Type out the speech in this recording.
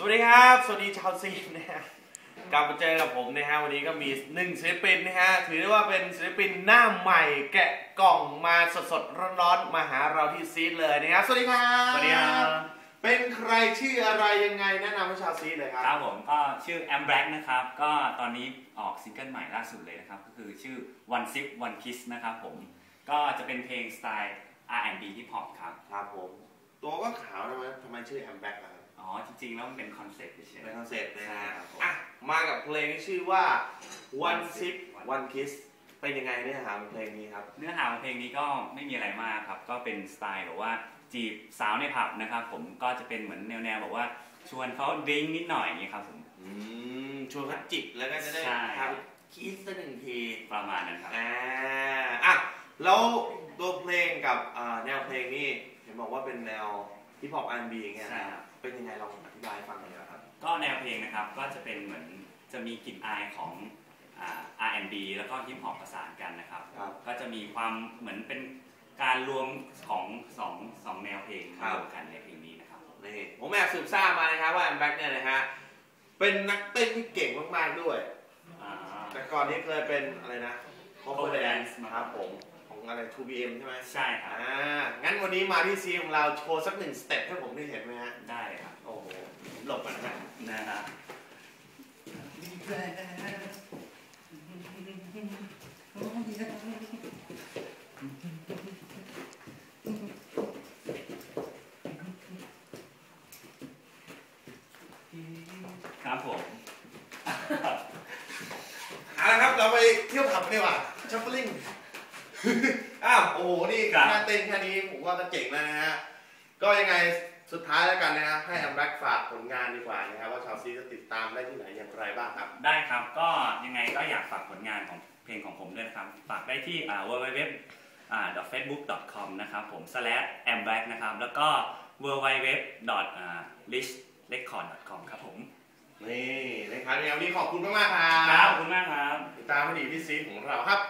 สวัสดีครับ สวัสดีชาวซีนนะฮะกลับมาเจอกับผมนะฮะวันนี้ก็มีหนึ่งศิลปินนะฮะถือได้ว่าเป็นศิลปินหน้าใหม่แกะกล่องมาสดๆร้อนๆมาหาเราที่ซีดเลยนะครับสวัสดีครับสวัสดีครับ เป็นใครชื่ออะไรยังไงแนะนำให้ชาวซีดเลยครับ ครับผมก็ชื่อ a m b r a c นะครับ ก็ตอนนี้ออกซิงเกิลใหม่ล่าสุดเลยนะครับ ก็คือชื่อ One Sip One Kiss นะครับผม ก็จะเป็นเพลงสไตล์ R&B Hip Hop ครับ ครับผม ตัวก็ขาวทำไมทำไมชื่อแอมแบ็กล่ะครับ อ๋อ จริงๆ แล้วมันเป็นคอนเซ็ปต์เฉยเป็นคอนเซ็ปต์นะใช่ฮะครับผมอะมากับเพลงที่ชื่อว่า One Sip One Kiss เป็นยังไงเนี่ยครับเพลงนี้ครับ เนื้อหาของเพลงนี้ก็ไม่มีอะไรมากครับ ก็เป็นสไตล์แบบว่าจีบสาวในผับนะครับ ผมก็จะเป็นเหมือนแนวๆแบบว่าชวนเขาดริงก์นิดหน่อยอย่างเงี้ยครับผมอืมชวนเขาจิบแล้วก็จะได้ใช่ทำคิสสักหนึ่งทีประมาณนั้นครับอ่าอะแล้วตัวเพลงกับอ่าแนวเพลงนี่เห็นบอกว่าเป็นแนว ฮิปฮอปอันบีอย่างเงี้ยใช่นะครับ เป็นยังไงลองอธิบายให้ฟังหน่อยครับ ก็แนวเพลงนะครับก็จะเป็นเหมือนจะมีกลิ่นอายของอ่า R&B แล้วก็ฮิปฮอปประสานกันนะครับ ครับ ก็จะมีความเหมือนเป็นการรวมของสองสองแนวเพลงครัมาบรวมกันในเพลงนี้นะครับ นี่ผมแอบสืบทราบมานะครับว่าแอมแบ็กเนี่ยนะฮะเป็นนักเต้นที่เก่งมากๆด้วยอ่าแต่ก่อนนี้เคยเป็นอะไรนะ cover cover dance dance มาครับผมข องอะไร 2BM ใช่ไหมใช่ครับอ่างั้นวันนี้มาที่ซีของเราโชว์สักหนึ่งสเต็ปให้ผมได้เห็นไหมฮะ ได้เลยครับ โอ้โหผมหลบก่อนนะนะฮะครับผมเอาละครับ เราไปเที่ยวผับกันดีกว่าชัฟเฟิลิง อ้าวโอ้โหนี่ครับแค่เต้นแค่นี้ผมว่าก็เจ๋งแล้วนะฮะก็ยังไงสุดท้ายแล้วกันนะครับให้แอมแบ็กฝากผลงานดีกว่านะครับว่าชาวซีจะติดตามได้ที่ไหนอย่างไรบ้างครับ ได้ครับก็ยังไงก็อยากฝากผลงานของเพลงของผมด้วยนะครับ ฝากได้ที่อ่า www อ่า facebook.com นะครับผม slash amblack นะครับ แล้วก็ www listrecord.com ครับผม นี่นะครับในวันนี้ขอบคุณมากๆครัครับบขอบคุณมากครับ ติดตามให้ดีที่ซีของเราครับ